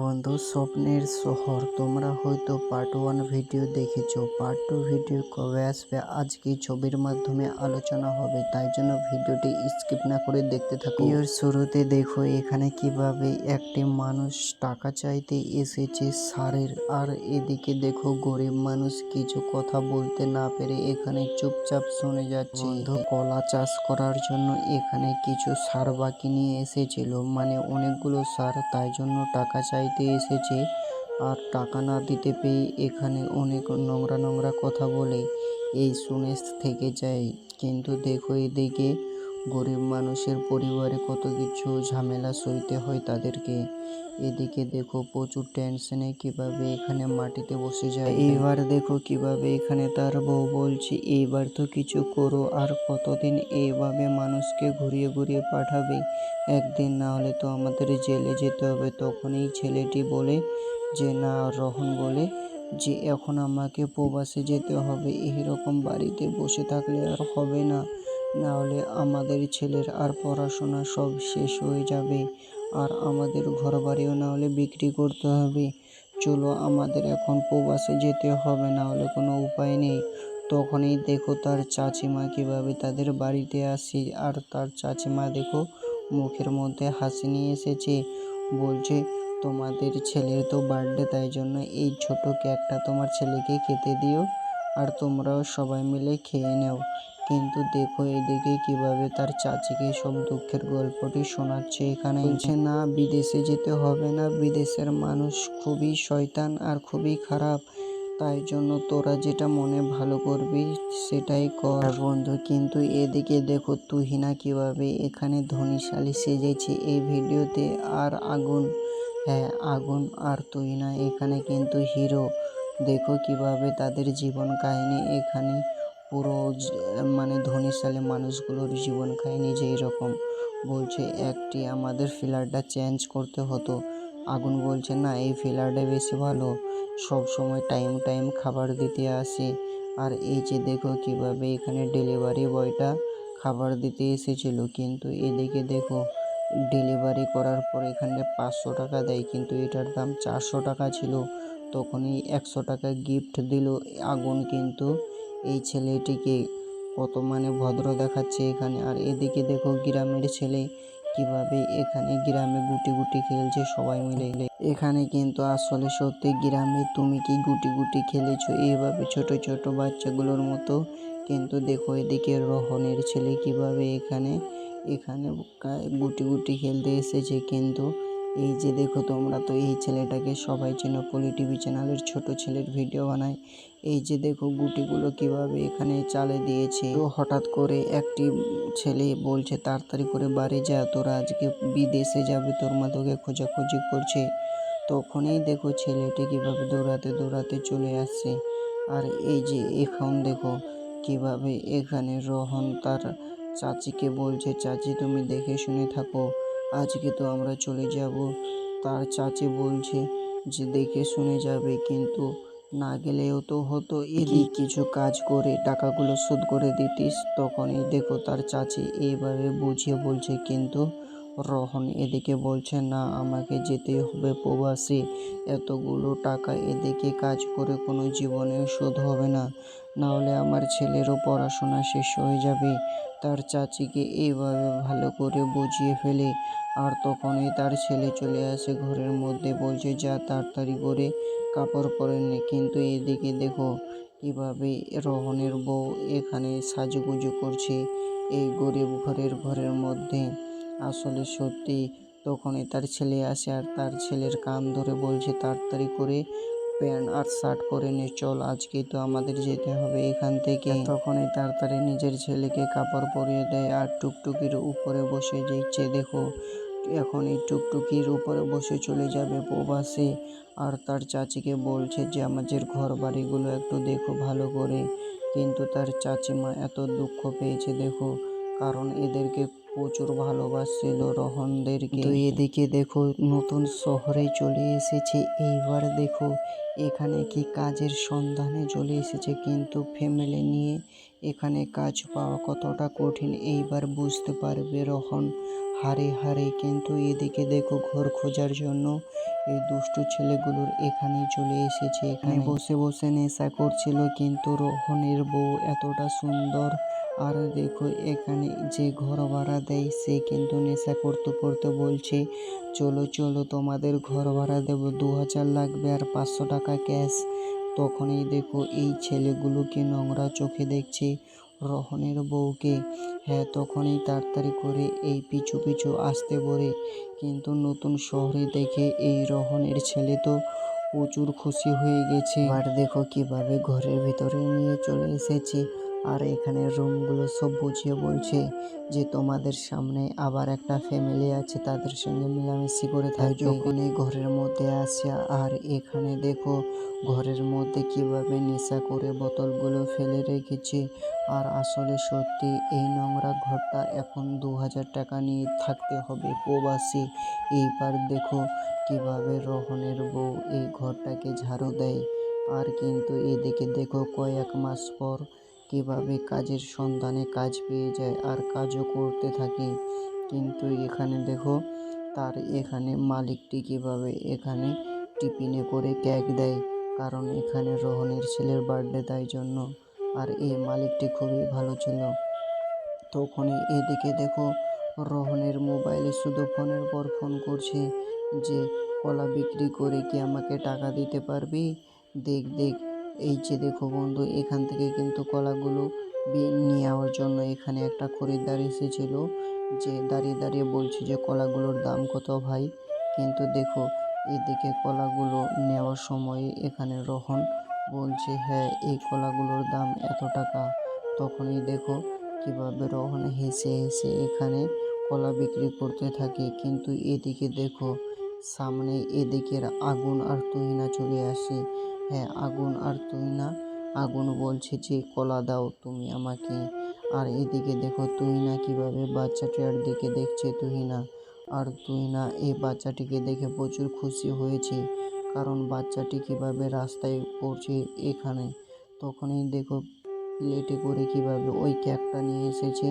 বন্ধু, স্বপ্নের শহর। তোমরা হয়তো পার্ট ওয়ান ভিডিও দেখেছ। পার্ট টু ভিডিও কবে আসবে? আজকে ছবির মাধ্যমে আলোচনা হবে। তাই জন্য ভিডিওটি স্কিপ না করে দেখতে থাকো। এর শুরুতে দেখো, এখানে কীভাবে একটি মানুষ টাকা চাইতে এসেছে সারের। আর এদিকে দেখো, গরিব মানুষ কিছু কথা বলতে না পেরে এখানে চুপচাপ শুনে যাচ্ছে। কলা চাষ করার জন্য এখানে কিছু সার বাকি নিয়ে এসেছিল। মানে অনেকগুলো সার, তাই জন্য টাকা চাইতে এসেছে। আর টাকা না দিতে পেয়ে এখানে অনেক নোংরা নোংরা কথা বলে। এই শুনে থেকে যায়। কিন্তু দেখো এদিকে গরিব মানুষের পরিবারে কত কিছু ঝামেলা সইতে হয় তাদেরকে? এদিকে দেখো প্রচুর টেনশনে কীভাবে এখানে মাটিতে বসে যায়। এইবার দেখো কীভাবে এখানে তার বউ বলছে, এইবার তো কিছু করো, আর কতদিন এইভাবে মানুষকে ঘুরিয়ে ঘুরিয়ে পাঠাবে? একদিন না হলে তো আমাদের জেলে যেতে হবে। তখন এই ছেলেটি বলে, যে না রহন বলে যে, এখন আমাকে প্রবাসে যেতে হবে। এইরকম বাড়িতে বসে থাকলে আর হবে না। না হলে আমাদের ছেলের আর পড়াশোনা সব শেষ হয়ে যাবে। আর আমাদের ঘর বাড়িও না হলে বিক্রি করতে হবে। চলো, আমাদের এখন প্রবাসে যেতে হবে না হলে কোনো উপায় নেই। তখনই দেখো তার চাচিমা কীভাবে তাদের বাড়িতে আসে। আর তার চাচিমা দেখো মুখের মধ্যে হাসি নিয়ে এসেছে। বলছে, তোমাদের ছেলের তো বার্থডে, তাই জন্য এই ছোট কেকটা তোমার ছেলেকে খেতে দিও। আর তোমরাও সবাই মিলে খেয়ে নাও। কিন্তু দেখো এদিকে কীভাবে তার চাচিকে সব দুঃখের গল্পটি শোনাচ্ছে এখানে। বলছে, না, বিদেশে যেতে হবে না। বিদেশের মানুষ খুবই শয়তান আর খুবই খারাপ। তাই জন্য তোরা যেটা মনে ভালো করবি, সেটাই কর। বন্ধু, কিন্তু এদিকে দেখো তুহিনা কীভাবে এখানে ধনীশালী সেজেছে। এই ভিডিওতে আর আগুন হ্যাঁ আগুন আর তুহিনা এখানে কিন্তু হিরো। দেখো কীভাবে তাদের জীবন কাহিনী এখানে পুরো মানে ধনীশালী মানুষগুলোর জীবন কাহিনী যেই রকম। বলছে, একটি আমাদের ফিলারটা চেঞ্জ করতে হতো। আগুন বলছে, না, এই ফিলারটা বেশি ভালো। সব সময় টাইম টাইম খাবার দিতে আসে। আর এই যে দেখো কীভাবে এখানে ডেলিভারি বয়টা খাবার দিতে এসেছিল। কিন্তু এদিকে দেখো, ডেলিভারি করার পর এখানে পাঁচশো টাকা দেয়, কিন্তু এটার দাম চারশো টাকা ছিল। তখনই একশো টাকা গিফট দিল আগুন কিন্তু এই ছেলেটিকে। কত মানে ভদ্র দেখাচ্ছে এখানে। আর এদিকে দেখো গ্রামের ছেলে কীভাবে এখানে গ্রামে গুটি গুটি খেলছে সবাই মিলে। এখানে কিন্তু আসলে সত্যি গ্রামে তুমি কি গুটি গুটি খেলেছো? এইভাবে ছোট ছোট বাচ্চাগুলোর মতো কিন্তু দেখো এদিকে রোহনের ছেলে কীভাবে এখানে এখানে গুটি গুটি খেলতে এসেছে কিন্তু এই যে দেখো তোমরা তো এই ছেলেটাকে সবাই চেনো, পলি টিভি চ্যানেলের ছোট ছেলের ভিডিও বানায়। এই যে দেখো গুটিগুলো কীভাবে এখানে চালে দিয়েছে। তো হঠাৎ করে একটি ছেলে বলছে, তাড়াতাড়ি করে বাড়ি যা, তোরা আজকে বিদেশে যাবে, তোর মা তোকে খোঁজাখুঁজি করছে। তখনই দেখো ছেলেটি কীভাবে দৌড়াতে দৌড়াতে চলে আসছে। আর এই যে এখন দেখো কীভাবে এখানে রোহন তার চাচিকে বলছে, চাচি, তুমি দেখে শুনে থাকো। আজকে তো আমরা চলে যাব। তার চাচি বলছে যে, দেখে শুনে যাবে, কিন্তু না গেলেও তো হতো। এদিক কিছু কাজ করে টাকাগুলো শোধ করে দিতিস, তখনই দেখো তার চাচি এইভাবে বুঝিয়ে বলছে, কিন্তু রহন এদিকে বলছে, না, আমাকে যেতে হবে প্রবাসে। এতগুলো টাকা এদিকে কাজ করে কোনো জীবনে শোধ হবে না। না হলে আমার ছেলেরও পড়াশোনা শেষ হয়ে যাবে। তার চাচিকে এইভাবে ভালো করে বুঝিয়ে ফেলে। আর তখনই তার ছেলে চলে আসে ঘরের মধ্যে। বলছে, যা তাড়াতাড়ি করে কাপড় পরে নে। কিন্তু এদিকে দেখো কীভাবে রহনের বউ এখানে সাজুগুজু করছে এই গরিব ঘরের ঘরের মধ্যে। আসলে সত্যি তখনই তার ছেলে আসে আর তার ছেলের কান ধরে বলছে, তাড়াতাড়ি করে প্যান্ট আর শার্ট পরে নে, চল আজকে তো আমাদের যেতে হবে এখান থেকে। তখনই তাড়াতাড়ি নিজের ছেলেকে কাপড় পরিয়ে দেয় আর টুকটুকির উপরে বসে যেচ্ছে। দেখো, এখন এই টুকটুকির উপরে বসে চলে যাবে প্রবাসে আর তার চাচিকে বলছে যে, আমাদের ঘর বাড়িগুলো একটু দেখো ভালো করে। কিন্তু তার চাচিমা এত দুঃখ পেয়েছে, দেখো, কারণ এদেরকে প্রচুর ভালোবাসছিল রোহনদেরকে। তো এদিকে দেখো নতুন শহরে চলে এসেছে। এইবার দেখো এখানে কি কাজের সন্ধানে চলে এসেছে। কিন্তু ফ্যামিলি নিয়ে এখানে কাজ পাওয়া কতটা কঠিন এইবার বুঝতে পারবে রোহন। হারে হারে কিন্তু এদিকে দেখো ঘর খোঁজার জন্য এই দুষ্টু ছেলেগুলোর এখানে চলে এসেছে। এখানে। বসে বসে নেশা করছিল কিন্তু রোহনের বউ এতটা সুন্দর আর দেখো, এখানে যে ঘর ভাড়া দেয় সে কিন্তু নেশা করতে করতে বলছে, চলো চলো, তোমাদের ঘর ভাড়া দেবো দু হাজার লাগবে আর পাঁচশো টাকা ক্যাশ। তখনই দেখো, এই ছেলেগুলোকে নোংরা চোখে দেখছে রহনের বউকে। হ্যাঁ তখনই তাড়াতাড়ি করে এই পিছু পিছু আসতে বলে। কিন্তু নতুন শহরে দেখে এই রহনের ছেলে তো প্রচুর খুশি হয়ে গেছে। আর দেখো, কীভাবে ঘরের ভিতরে নিয়ে চলে এসেছে। আর এখানে রুমগুলো সব বুঝিয়ে বলছে যে তোমাদের সামনে আবার একটা ফ্যামিলি আছে তাদের সঙ্গে মিলামিশি করে থাকে যখন এই ঘরের মধ্যে আসে আর এখানে দেখো ঘরের মধ্যে কীভাবে নেশা করে বোতলগুলো ফেলে রেখেছে। আর আসলে সত্যি এই নোংরা ঘরটা এখন দু হাজার টাকা নিয়ে থাকতে হবে প্রবাসী। এইবার দেখো কীভাবে রহনের বউ এই ঘরটাকে ঝাড়ু দেয়। আর কিন্তু এদিকে দেখো কয়েক মাস পর কীভাবে কাজের সন্ধানে কাজ পেয়ে যায় আর কাজও করতে থাকে। কিন্তু এখানে দেখো, তার এখানে মালিকটি কীভাবে এখানে টিফিনে করে কেক দেয়। কারণ এখানে রোহনের ছেলের বার্থডে তাই জন্য। আর এই মালিকটি খুবই ভালো ছিল। তখনই এদিকে দেখো, রোহনের মোবাইলে শুধু ফোনের পর ফোন করছে যে, কলা বিক্রি করে কি আমাকে টাকা দিতে পারবি? দেখ দেখ। এই যে দেখো বন্ধু, এখান থেকে কিন্তু কলাগুলো নেওয়ার জন্য এখানে একটা খরিদ্দার এসেছিল যে দাঁড়িয়ে দাঁড়িয়ে বলছে যে কলাগুলোর দাম কত ভাই? কিন্তু দেখো, এদিকে কলাগুলো নেওয়ার সময় এখানে রোহন বলছে হ্যাঁ এই কলাগুলোর দাম এত টাকা। তখনই দেখো কীভাবে রোহন হেসে হেসে এখানে কলা বিক্রি করতে থাকে। কিন্তু এদিকে দেখো, সামনে এদিকের আগুন আর তুহিনা চলে আসে। হ্যাঁ আগুন আর তুই না? আগুন বলছে যে, কলা দাও তুমি আমাকে। আর এদিকে দেখো তুহিনা কীভাবে বাচ্চাটার দিকে দেখছে তুই না আর তুই না এই বাচ্চাটিকে দেখে প্রচুর খুশি হয়েছে, কারণ বাচ্চাটি কীভাবে রাস্তায় পড়ছে এখানে? তখনই দেখো, প্লেটে করে কীভাবে ওই কেকটা নিয়ে এসেছে,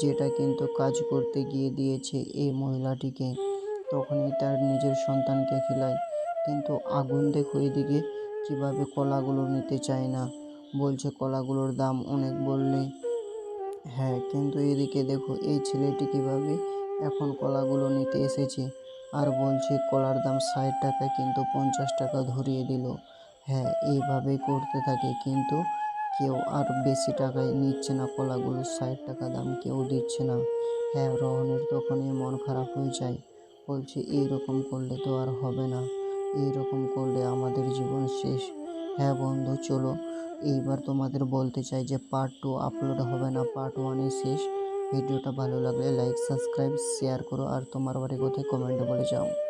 যেটা কিন্তু কাজ করতে গিয়ে দিয়েছে এই মহিলাটিকে। তখনই তার নিজের সন্তানকে খেলায়। কিন্তু আগুন দেখো এদিকে কীভাবে কলাগুলো নিতে চায় না? বলছে, কলাগুলোর দাম অনেক বললে হ্যাঁ কিন্তু এদিকে দেখো, এই ছেলেটি কীভাবে এখন কলাগুলো নিতে এসেছে? আর বলছে, কলার দাম ষাট টাকা, কিন্তু পঞ্চাশ টাকা ধরিয়ে দিল। হ্যাঁ এইভাবেই করতে থাকে, কিন্তু কেউ আর বেশি টাকায় নিচ্ছে না কলাগুলো, ষাট টাকা দাম কেউ দিচ্ছে না। হ্যাঁ রহনের তখনই মন খারাপ হয়ে যায়। বলছে, এইরকম করলে তো আর হবে না। এইরকম করলে আমাদের জীবন শেষ। হ্যাঁ বন্ধু, চলো। এইবার তোমাদের বলতে চাই যে পার্ট টু আপলোড হবে না পার্ট ওয়ানে শেষ। ভিডিওটা ভালো লাগলে লাইক সাবস্ক্রাইব শেয়ার করো। আর তোমার বাড়ি কোথায় কমেন্টে বলে যাও।